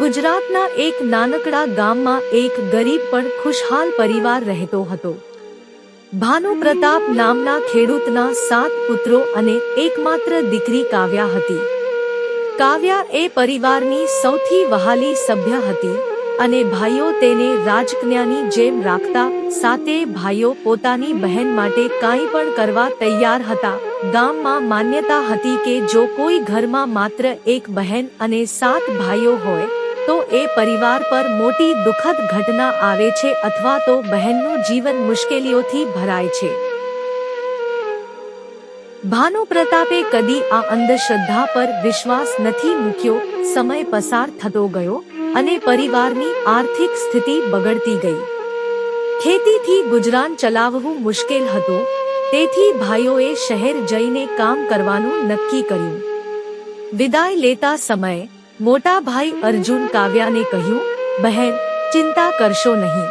ગુજરાતના એક નાનકડા ગામમાં એક ગરીબ પણ ખુશહાલ પરિવાર રહેતો હતો. ભાનુ પ્રતાપ નામના ખેડૂતના સાત પુત્રો અને એકમાત્ર દીકરી કાવ્યા હતી. કાવ્યા એ પરિવારની સૌથી વહાલી સભ્ય હતી. અને ભાઈઓ તેને રાજકન્યાની જેમ રાખતા, સાતે ભાઈઓ પોતાની બહેન માટે કાંઈ પણ કરવા તૈયાર હતા. ગામમાં માન્યતા હતી કે જો કોઈ ઘરમાં માત્ર એક બહેન અને સાત ભાઈઓ હોય, તો એ પરિવાર પર મોટી દુઃખદ ઘટના આવે છે અથવા તો બહેનનું જીવન મુશ્કેલીઓથી ભરાય છે. ભાનુ પ્રતાપે કદી આ અંધશ્રદ્ધા પર વિશ્વાસ નથી મૂક્યો. સમય પસાર થતો ગયો. અને પરિવારની આર્થિક સ્થિતિ બગડતી ગઈ. ખેતીથી ગુજરાન ચલાવવું મુશ્કેલ હતું, તેથી ભાઈઓએ શહેર જઈને કામ કરવાનું નક્કી કર્યું. વિદાય લેતા સમયે, મોટા ભાઈ અર્જુન કાવ્યાને કહ્યું, બહેન, ચિંતા કરશો નહીં.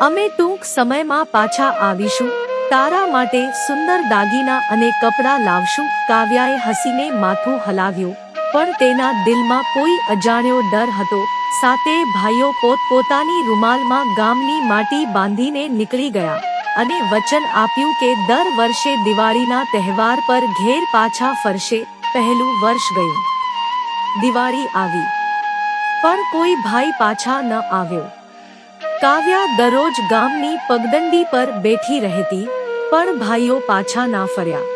અમે ટૂંક સમયમાં પાછા આવીશું, તારા માટે સુંદર દાગીના અને કપડાં લાવશું. કાવ્યાએ હસીને માથું હલાવ્યું. પણ તેના દિલમાં કોઈ અજાણ્યો ડર હતો. સાતે ભાઈઓ પોતપોતાની રૂમાલમાં ગામની માટી બાંધીને નીકળી ગયા અને વચન આપ્યું કે દર વર્ષે દિવાળીના તહેવાર પર ઘેર પાછા ફરશે. પહેલું વર્ષ ગયું. દિવાળી આવી. પણ કોઈ ભાઈ પાછા ન આવ્યો. કાવ્યા દરરોજ ગામની પગદંડી પર બેઠી રહેતી, પણ ભાઈઓ પાછા ના ફર્યા.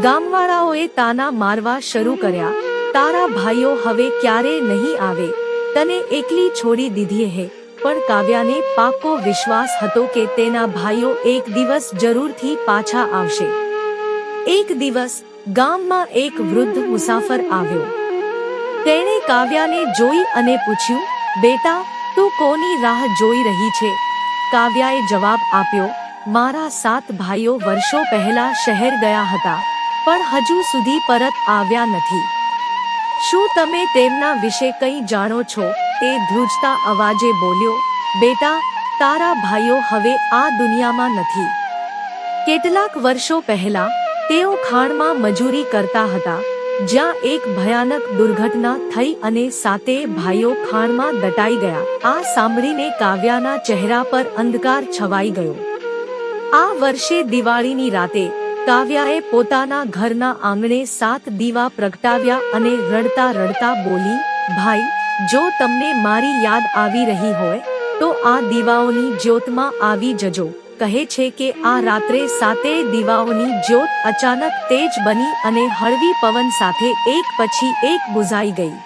ગામવાળાઓએ તાના મારવા શરૂ કર્યા. તારા ભાઈઓ હવે ક્યારે નહીં આવે? તને એકલી છોડી દીધી હે. પણ કાવ્યાને પાકો વિશ્વાસ હતો કે તેના ભાઈઓ એક દિવસ જરૂરથી પાછા આવશે. એક દિવસ ગામમાં એક વૃદ્ધ મુસાફર આવ્યો. તેણે કાવ્યાને જોઈ અને પૂછ્યું, બેટા, તું કોની રાહ જોઈ રહી છે? કાવ્યાએ જવાબ આપ્યો, મારા સાત ભાઈઓ વર્ષો પહેલા શહેર ગયા હતા, પણ હજુ સુધી પરત આવ્યા નથી. શું તમે તેમના વિશે કંઈ જાણો છો? તે ધ્રુજતા અવાજે બોલ્યો, બેટા, તારા ભાઈઓ હવે આ દુનિયામાં નથી. કેટલાક વર્ષો પહેલા, તેઓ ખાણમાં મજૂરી કરતા હતા, જ્યાં એક ભયાનક દુર્ઘટના થઈ અને સાતે ભાઈઓ ખાણમાં દટાઈ ગયા. આ સાંભળીને કાવ્યાના ચહેરા પર અંધકાર છવાઈ ગયો. આ વર્ષે દિવાળીની રાતે કાવ્યાએ પોતાના ઘરના આંગણે સાત દીવા પ્રગટાવ્યા અને રડતા રડતા બોલી, ભાઈ, જો તમને મારી યાદ આવી રહી હોય, તો આ દીવાઓની જ્યોતમાં આવી જજો. કહે છે કે આ રાત્રે સાતે દીવાઓની જ્યોત અચાનક તેજ બની અને હળવી પવન સાથે એક પછી એક બુઝાઈ ગઈ.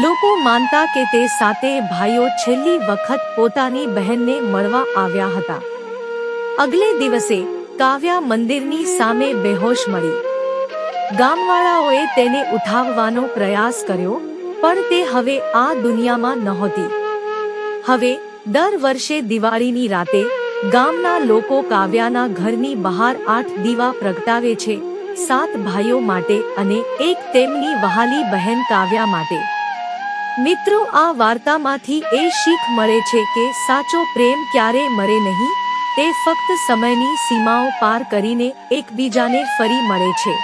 લોકો માનતા કે તે સાતે ભાઈઓ છેલ્લી વખત પોતાની બહેનને મળવા આવ્યા હતા. અગલે દિવસે કાવ્યા મંદિરની સામે બેહોશ મળી. ગામવાળાઓએ તેને ઉઠાવવાનો પ્રયાસ કર્યો, પણ તે હવે આ દુનિયામાં નહોતી. હવે, દર વર્ષે દિવાળીની રાતે, ગામના લોકો કાવ્યાના ઘરની બહાર આઠ દીવા પ્રગટાવે છે, સાત ભાઈઓ માટે અને એક તેમની વહાલી બહેન કાવ્યા માટે. મિત્રો, આ વાર્તામાંથી એ શીખ મળે છે કે સાચો પ્રેમ ક્યારે મરે નહીં? તે ફક્ત સમયની સીમાઓ પાર કરીને એકબીજાને ફરી મળે છે.